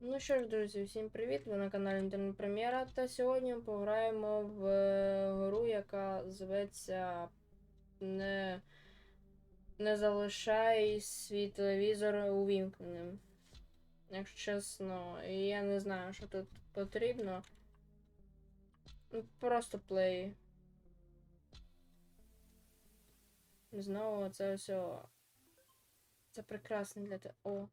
Ну що ж, друзі, всім привіт! Ви на каналі Інтернет Прем'єра. Та сьогодні ми пограємо в е, гру, яка зветься Не, Не залишай свій телевізор увімкненим. Якщо чесно, я не знаю, що тут потрібно. Ну, Просто плей. Знову це все. Це прекрасно для те. О.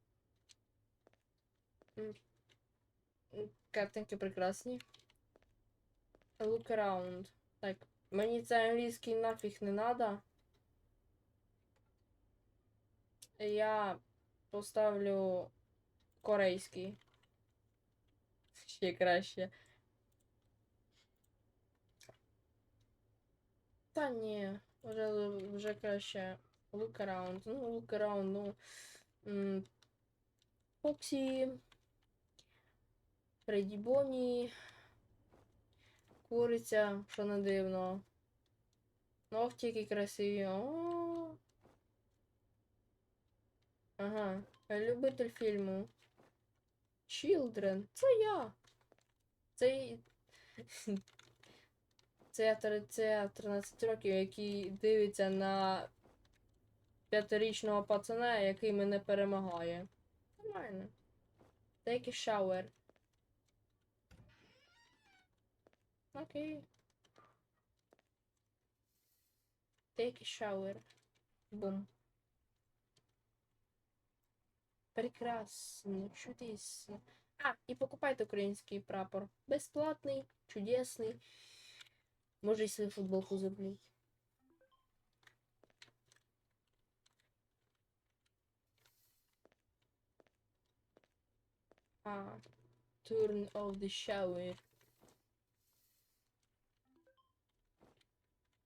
Картинки прекрасні. Look around. Так, мені це англійський нафіг не надо. Я поставлю корейський. Ще краще. Та ні, вже, вже краще. Look around. Ну, look around, ну. м, Бонні. Куриця, що не дивно. Ногті які красиві. О. Ага. Любитель фільму. Children. Це я. Це. Це це я 13 років, який дивиться на п'ятирічного пацана, який мене перемагає. Нормально. Take a shower. Окей. Take a shower. Бум. Прекрасно, чудесно. А, і покупайте український прапор. Безплатний, чудесний. Може, і свою футболку зроблять. А, turn off the shower.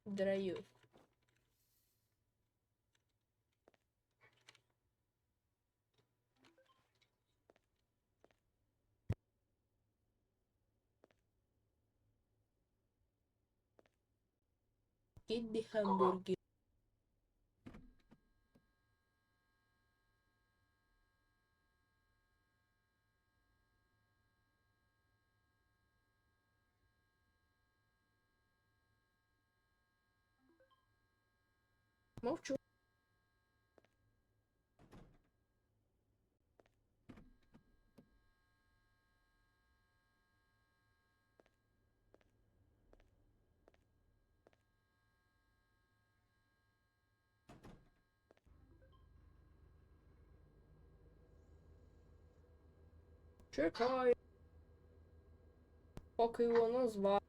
Драю. Get the hamburger. Мовчу. Чекай. Поки воно зва.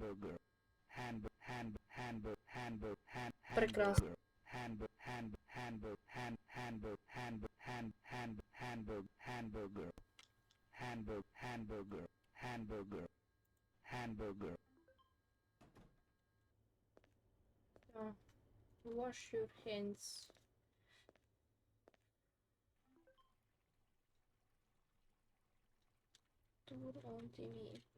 hamburger hamburger hamburger hamburger hamburger hamburger hamburger hamburger hamburger Hamburger. hamburger hamburger Hamburger. hamburger hamburger hamburger hamburger hamburger hamburger hamburger hamburger wash your hands Tur on TV.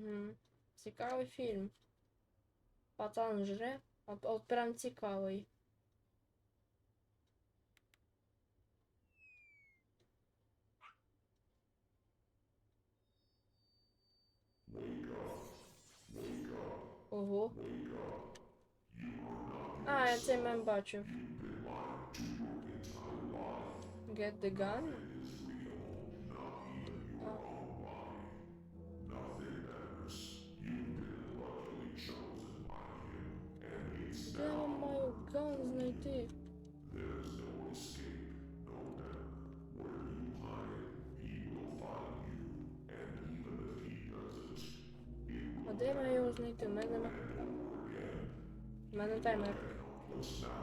Угу. Цікавий фільм. Пацан жре. От, от прям цікавий. Ого. А, я цей мем бачив. Get the gun? Маю ган знайти? Де маю його знайти? У мене нема. У мене таймер.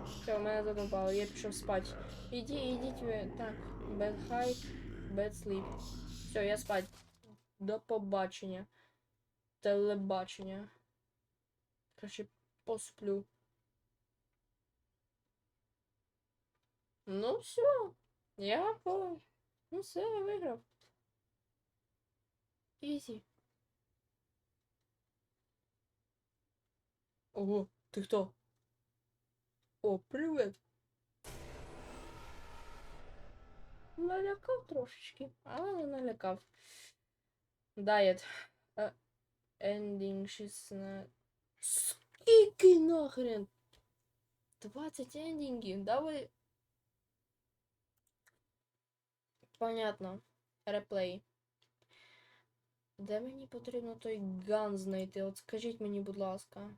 Все, у мене задовбало, я пішов спати. Іді, ідіть ви. Так, bad height, bad sleep. Все, я спать. До побачення. Телебачення. Краще посплю. Ну все. Я по. Ну все, я виграв. Ізі. Ого, ти хто? О, привет. Налякав трошечки, але не налякав. Дайет. Е, Ендінг 16. Скільки нахрен? 20 ендінгів, да Понятно. Реплей. Де мені потрібно той ган знайти? От скажіть мені, будь ласка.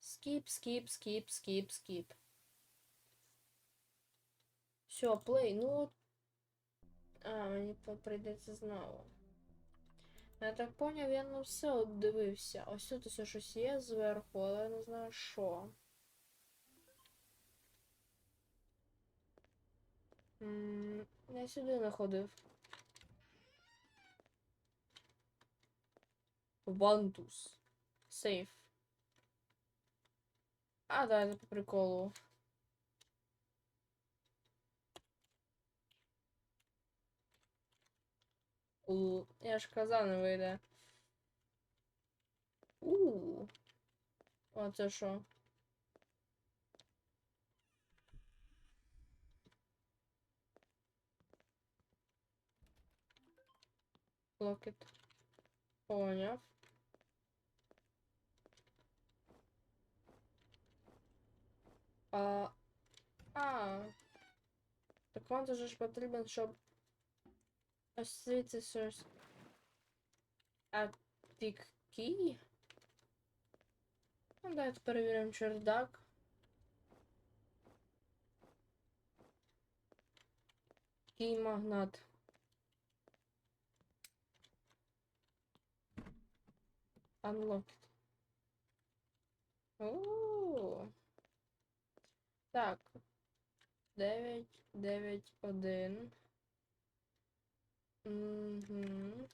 Скіп, скіп, скіп, скіп, скіп. Все, плей, ну. А, мені прийдеться знову. Я так поняв, я на все дивився. Ось тут усе щось є зверху, але я не знаю що. М, Я сюди не ходив. Вантус. Сейф. А, да, это по приколу. Я ж казав, не вийде. У. А це що? Локет. Поняв. А. А. Так вам же ж потрібен, щоб освіти щось. А піки? Ну, давайте перевіримо чердак. Кій магнат. Unlocked. О. Так. 9, 9, 1. Угу.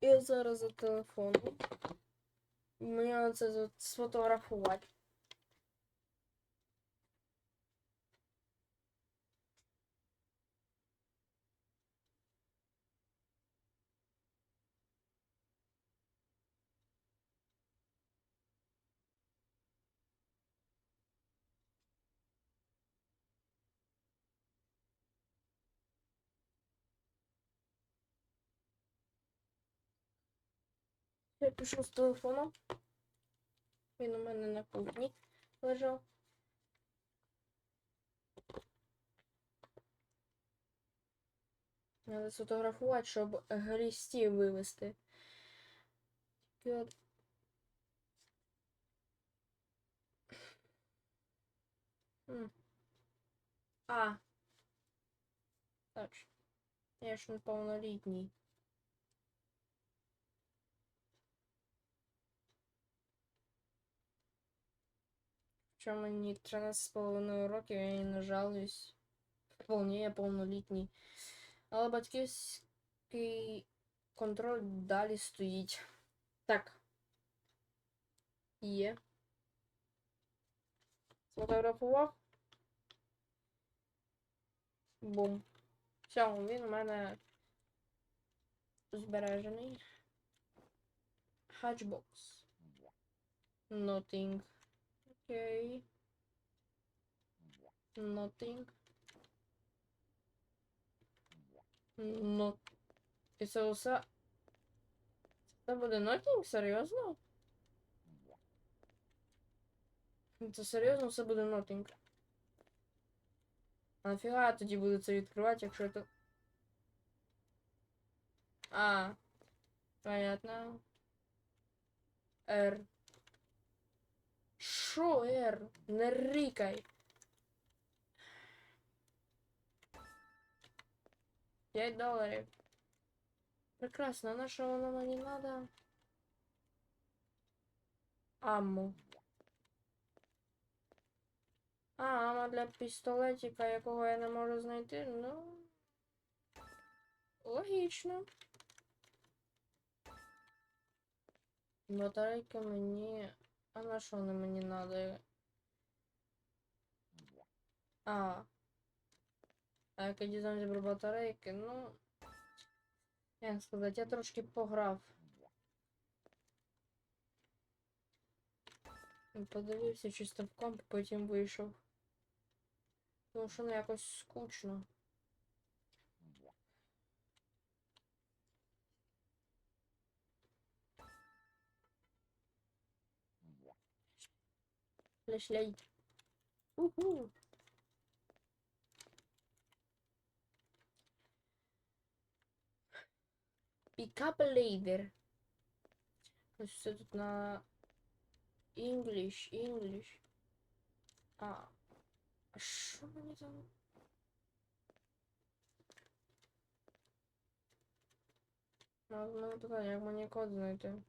Я зараз за телефоном. Мені це сфотографувати. Я пішов з телефоном. Він у мене на кухні лежав. Треба сфотографувати, щоб грісті вивести. Тільки от... А. Точно. Я ж неповнолітній. Що мені 13,5 років, я не жалуюсь. Вполне я повнолітній. Але батьківський контроль далі стоїть. Так. Є. Сфотографував. Бум. Все, він у мене збережений. Hatchbox. Nothing. Окей. Nothing. No. І це усе. Це буде nothing? Серйозно? Це серйозно все буде nothing. А нафіга я тоді буду це відкривати, якщо це. А. Понятно. R. Шо, R? Не рикай. 5 доларів. Прекрасно, а на що воно мені надо? Аммо. А, аммо для пістолетика, якого я не можу знайти, ну. Логічно. Батарейка мені. А на що вони мені надо? А. А як я дізнався про батарейки, ну. Як сказати, я трошки пограв. Подивився чисто в комп, потім вийшов. Тому що ну якось скучно. Флешлейт. Уху. Пікап лейдер. Ось все тут на English, English. А. А що мені там? А в мене питання, як мені код знайти?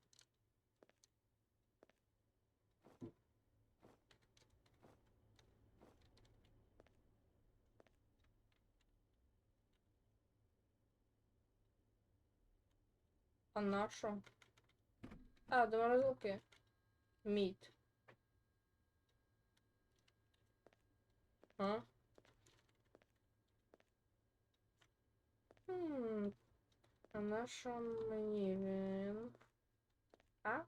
А на що? А, до морозилки. Мід. А? Хм. А на що мені він? А?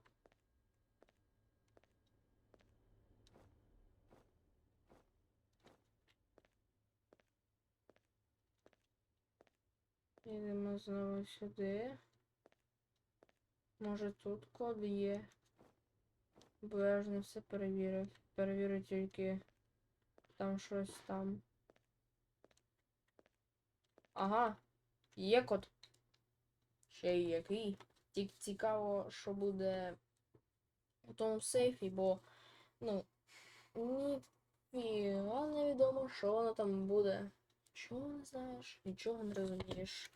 Йдемо знову сюди. Може тут код є. Бо я ж не все перевірив. Перевірю тільки там щось там. Ага, є код. Ще й який. Тільки цікаво, що буде у тому сейфі, бо, ну, ніфіга невідомо, що воно там буде. Чого не знаєш, нічого не розумієш.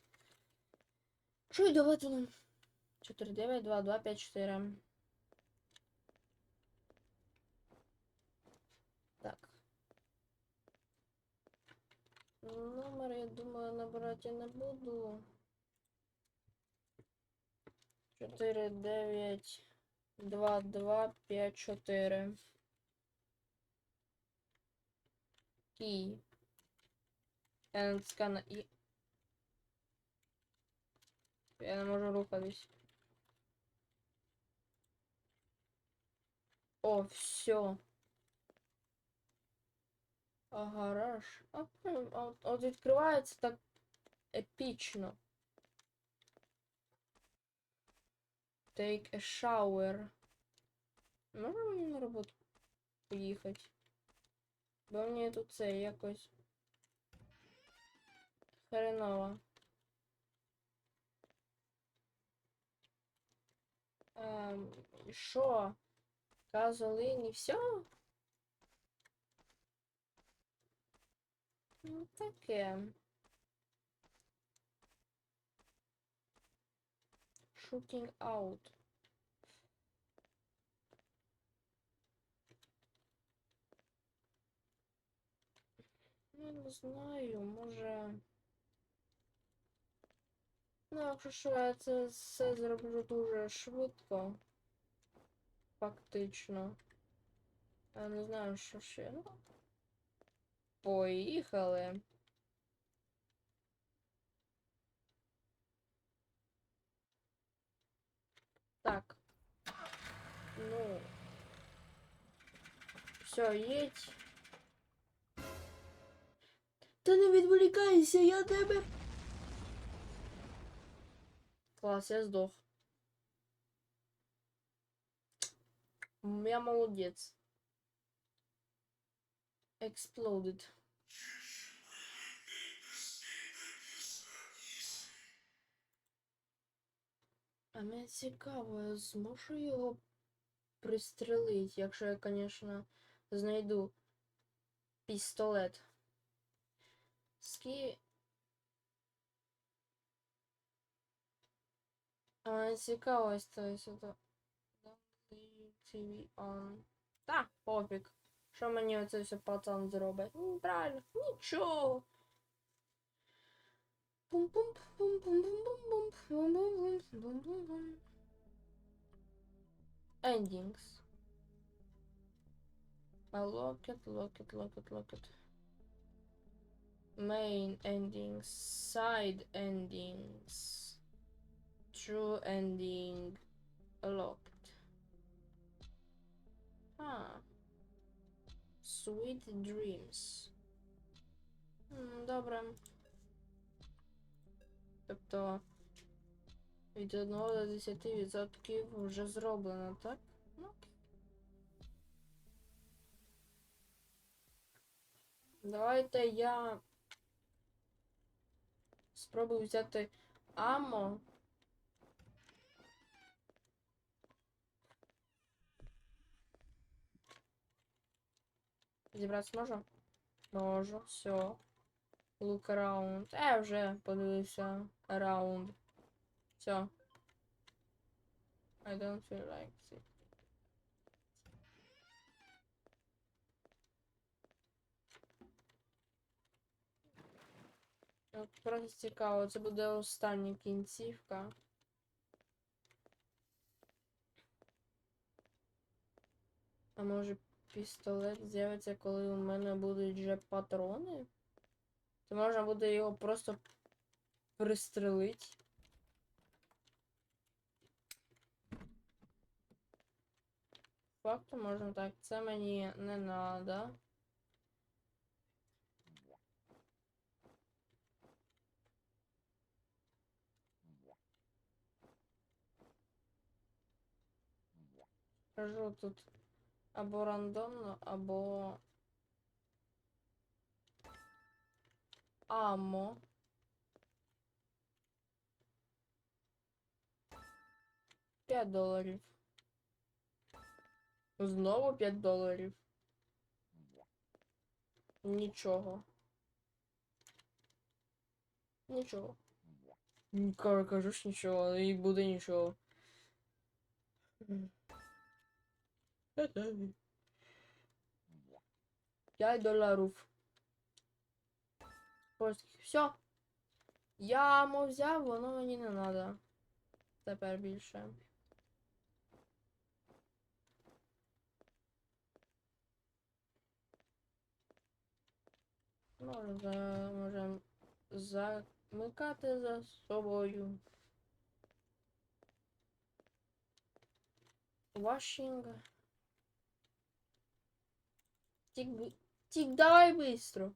Що й давайте нам? 4, 9, 2, 2, 5, 4. Так. Номер, я думаю, набирати я не буду. 4, 9, 2, 2, 5, 4. І. Я натискаю на І. Я не можу рухатись. О, все. А гараж. А, от, от відкривається так епічно. Take a shower. Мені на роботу поїхати? Бо мені тут це якось хреново. Ем, що? Казолині, все? Ну, таке. Shooting out. Я не знаю, може. Ну, якщо що, я це все зроблю дуже швидко. Фактично. Я не знаю, що ще. Ну. Поїхали. Так. Ну. Все, їдь. Та не відволікайся, я тебе. Клас, я здох. Я молодець. Exploded. А мені цікаво, я зможу його пристрелити, якщо я, звісно, знайду пістолет. Скі... А, цікаво, ось це On... Tá, pofik. Що мені оце все пацан зробить? Ну, правильно, нічого. Пум пум пум пум пум пум пум пум пум пум пум пум Endings. I lock it, lock it, lock it, lock it. Main endings, side endings, true ending, a lock. Ah. Sweet dreams. Добре. Тобто від 1 до 10% вже зроблено, так? Ну. Давайте я спробую взяти амо. Зібрати зможу? Можу, все. Look around. Е, я вже подивився. Around. Все. I don't feel like it. От просто цікаво, це буде остання кінцівка. А може пістолет з'явиться, коли у мене будуть вже патрони? То можна буде його просто пристрелити. Факту можна так. Це мені не надо. Кажу тут або рандомно, або амо. П'ять доларів. Знову 5 доларів. Нічого. Нічого. Ні, ка- Кажу ж нічого, і буде нічого. П'ять доларів. Ось, все. Я мов взяв, воно мені не треба. Тепер більше. Можна, можемо замикати за собою. Вашинг. Тік, би- тік, давай быстро.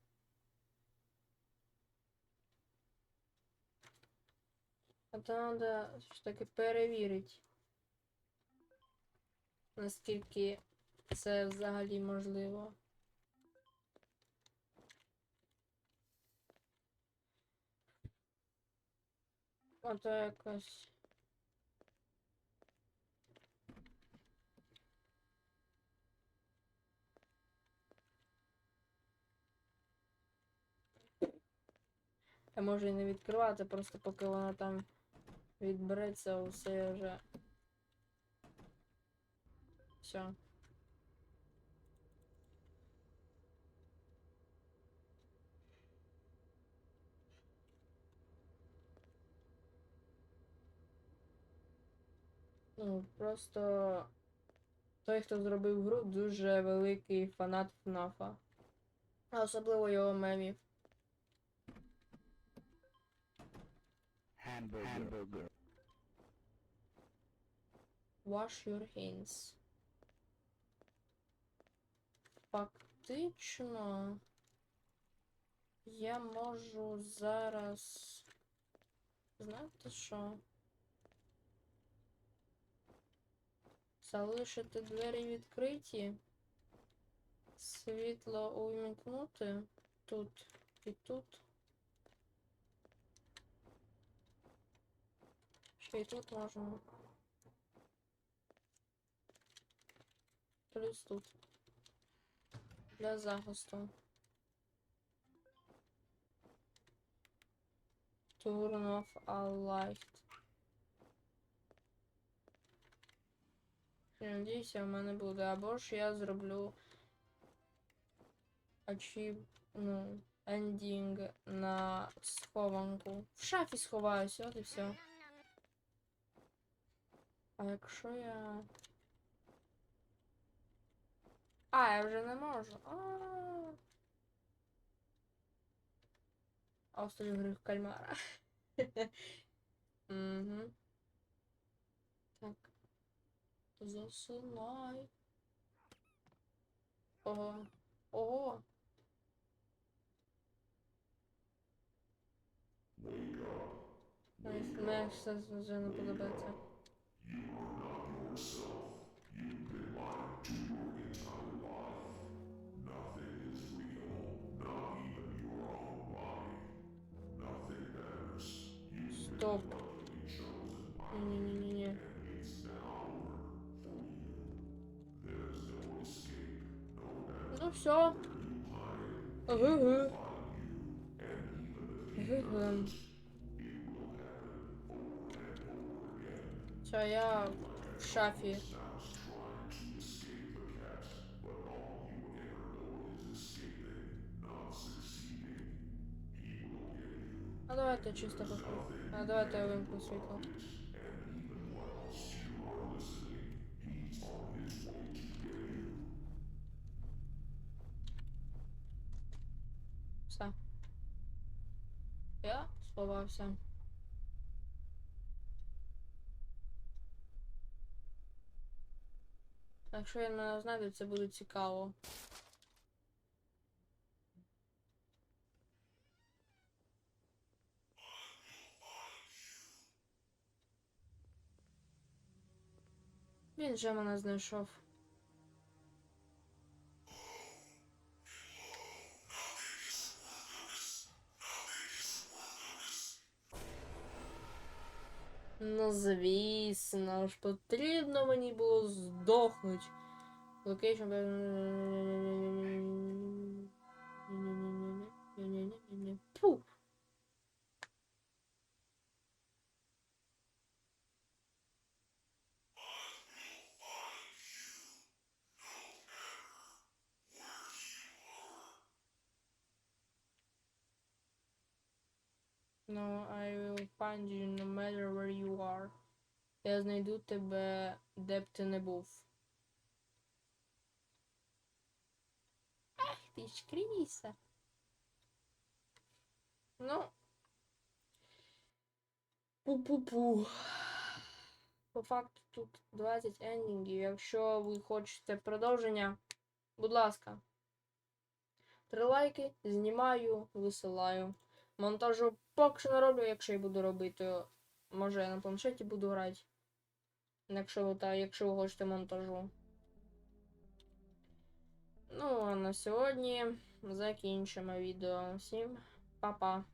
А то треба ж таки перевірити, наскільки це взагалі можливо. А то якось. Я можу і не відкривати, просто поки вона там відбереться, усе вже. Все. Ну, просто той, хто зробив гру, дуже великий фанат ФНАФа. Особливо його мемів. Hamburger, hamburger, Wash your hands. Фактично. Я можу зараз. Знаєте що? Залишити двері відкриті. Світло увімкнути тут і тут. Ще й тут можна. Плюс тут. Для захисту. Turn off all light. Надіюся, в мене буде. Або ж я зроблю ачів, ну, ендінг на схованку. В шафі сховаюся, от і все. А якщо я. А, я вже не можу. А. А острів гріх кальмара. Угу. Так. Засинай. Ого. Ого. Мені все вже не подобається. Стоп. Ні-ні-ні-ні. Ну все. Ага. Ага. Все, я в шафі. А давайте чисто поку. А давайте я вимкну світло. Все. Я сховався. Якщо я мене знайду, це буде цікаво. Він вже мене знайшов. звісно ж, потрібно мені було здохнути. Локейшн. Пу. No, I will find you no matter where you are. Я знайду тебе, де б ти не був. Ах, ти ж кріса. Ну. Пу-пу-пу. По факту тут 20 ендінгів. Якщо ви хочете продовження, будь ласка. Три лайки, знімаю, висилаю. Монтажу поки що не роблю, якщо я буду робити, може я на планшеті буду грати. Якщо, ви та, якщо ви хочете монтажу. Ну, а на сьогодні закінчимо відео. Всім па-па.